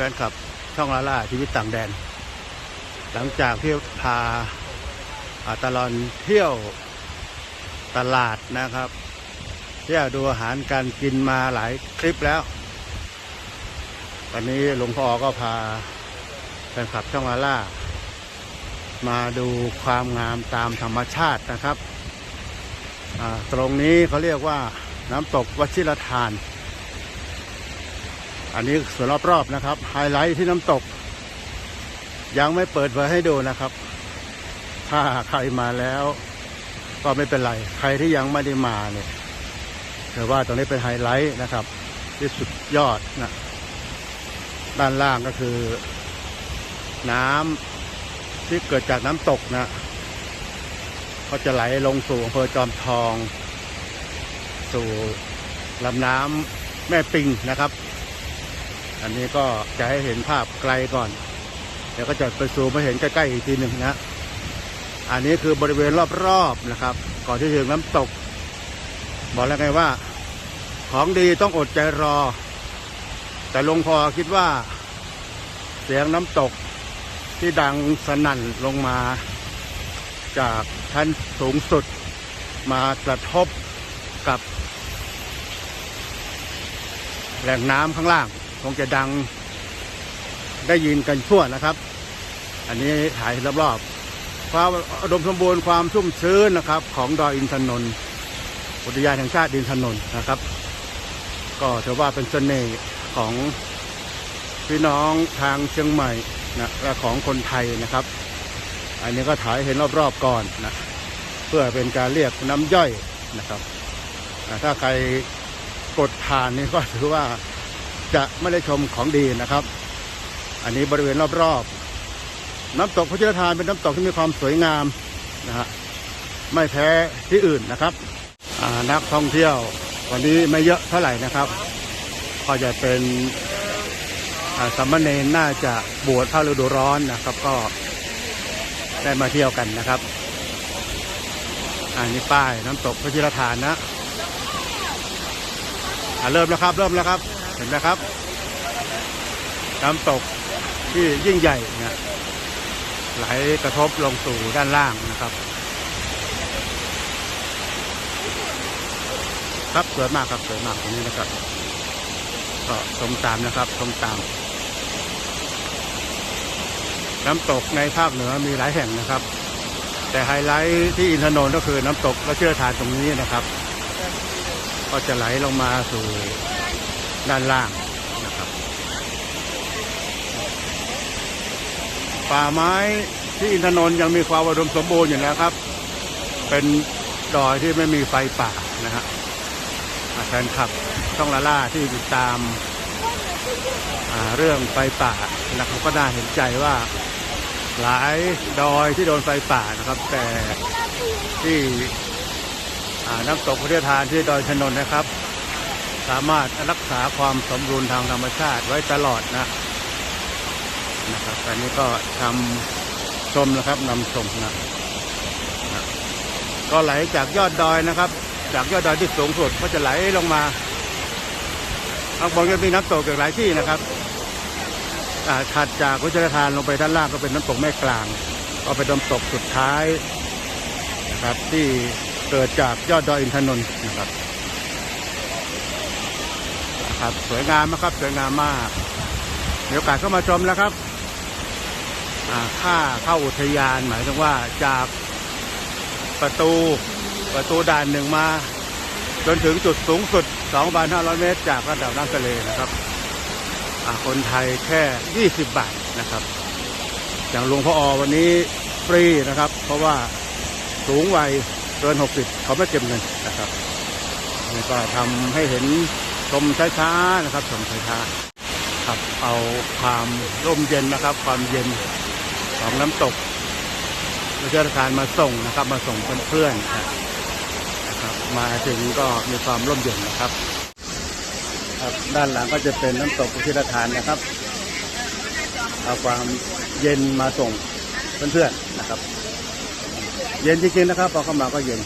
ฟนคลับช่องลาล่าชีวิตต่างแดน หลังจากที่พาอาตลอนเที่ยวตลาดนะครับเที่ยวดูอาหารการกินมาหลายคลิปแล้ววันนี้หลวงพ่อก็พาแฟนคลับช่องลาล่า มาดูความงามตามธรรมชาตินะครับ ตรงนี้เขาเรียกว่าน้ำตกวชิรทาน อันนี้ส่วนรอบๆนะครับ ไฮไลท์ที่น้ำตก ยังไม่เปิดเผยให้ดูนะครับ ถ้าใครมาแล้ว ก็ไม่เป็นไร ใครที่ยังไม่ได้มาเนี่ยถือว่าตรงนี้เป็นไฮไลท์นะครับ ที่สุดยอดนะด้านล่างก็คือ น้ำที่เกิดจากน้ำตกนะก็จะไหลลงสู่อำเภอจอมทอง สู่ลำน้ำแม่ปิงนะครับ อันนี้ก็จะให้เห็นภาพไกลก่อน เดี๋ยวก็จะไปซูมมาเห็นใกล้ๆอีกทีหนึ่งนะ อันนี้คือบริเวณรอบๆนะครับ ก่อนที่ถึงน้ำตก บอกแล้วไงว่า ของดีต้องอดใจรอ แต่ลงพอคิดว่า เสียงน้ำตกที่ดังสนั่นลงมา จากชั้นสูงสุดมากระทบกับแหล่งน้ำข้างล่าง คงจะดังได้ยินกันทั่วนะครับ อันนี้ถ่ายรอบๆความอดมสมบูรณ์ความชุ่มชื้นนะครับ ของดอยอินทนนท์อุทยานแห่งชาติอินทนนท์นะครับ ก็ถือว่าเป็นเสน่ห์ของพี่น้องทางเชียงใหม่นะและของคนไทยนะครับ อันนี้ก็ถ่ายเห็นรอบๆก่อนนะเพื่อเป็นการเรียกน้ำย่อยนะครับอ่ถ้าใครกดผ่านนี่ก็ถือว่า จะไม่ได้ชมของดีนะครับ อันนี้บริเวณรอบๆ น้ำตกพระจ้าทานเป็นน้ำตกที่มีความสวยงามนะฮะไม่แพ้ที่อื่นนะครับนักท่องเที่ยววันนี้ไม่เยอะเท่าไหร่นะครับ ก็จะเป็นสามเณรน่าจะบวชเข้าฤดูร้อนนะครับ ก็ได้มาเที่ยวกันนะครับอันนี้ป้ายน้ำตกพระจิรทานนะอ่าเริ่มแล้วครับ เริ่มแล้วครับ ห็นไหมครับ น้ำตกที่ยิ่งใหญ่นะไหลกระทบลงสู่ด้านล่างนะครับ ครับสวยมากครับสวยมากตรงนี้นะครับก็ชมตามนะครับชมตาม น้ำตกในภาคเหนือมีหลายแห่งนะครับ แต่ไฮไลท์ที่อินทนนท์ก็คือน้ำตกและเชื่อทานตรงนี้นะครับ ก็จะไหลลงมาสู่ ด้านล่างนะครับป่าไม้ที่อินทนนท์ยังมีความอุดมสมบูรณ์อยู่แล้วครับ เป็นดอยที่ไม่มีไฟป่านะฮะอ่าแฟนคลับช่องละล่าที่ติดตามาเรื่องไฟป่านะครับก็น่าเห็นใจว่าหลายดอยที่โดนไฟป่านะครับ แต่ที่น้ำตกพระเทศทานที่ดอยชนนท์นะครับ สามารถรักษาความสมดุลทางธรรมชาติไว้ตลอดนะนะครับอันนี้ก็ทำชมนะครับนำชมนะนะก็ไหลจากยอดดอยนะครับ จากยอดดอยที่สูงสุดก็จะไหลลงมาข้างบนก็มีน้ำตกอีกหลายที่นะครับอ่าถัดจากวิจารทานลงไปด้านล่างก็เป็นน้ำตกแม่กลาง ก็เป็นน้ำตกสุดท้ายนะครับที่เกิดจากยอดดอยอินทนนท์นะครับ ครับ สวยงามนะครับ สวยงามมากมีโอกาสเข้ามาชมนะครับอ่าค่าเข้าอุทยานหมายถึงว่าจากประตูประตูด่านหนึ่งมา จนถึงจุดสูงสุด 2,500 เมตร จากระดับน้ำทะเลนะครับคนไทยแค่ 20 บาทนะครับ อย่างหลวงพ่ออวันนี้ฟรีนะครับ เพราะว่าสูงวัยเกิน 60 เขาไม่เก็บเงินนะครับนี่ก็ทำให้เห็น ชมช้าๆนะครับชมช้าๆครับเอาความร่มเย็นนะครับ ความเย็นของน้ำตกราชการมาส่งนะครับ มาส่งเพื่อนๆนะครับ มาถึงก็มีความร่มเย็นนะครับครับด้านหลังก็จะเป็นน้ำตกพุทธทานนะครับเอาความเย็นมาส่งเพื่อนๆนะครับ เย็นจริงๆนะครับพอเข้ามาก็เย็น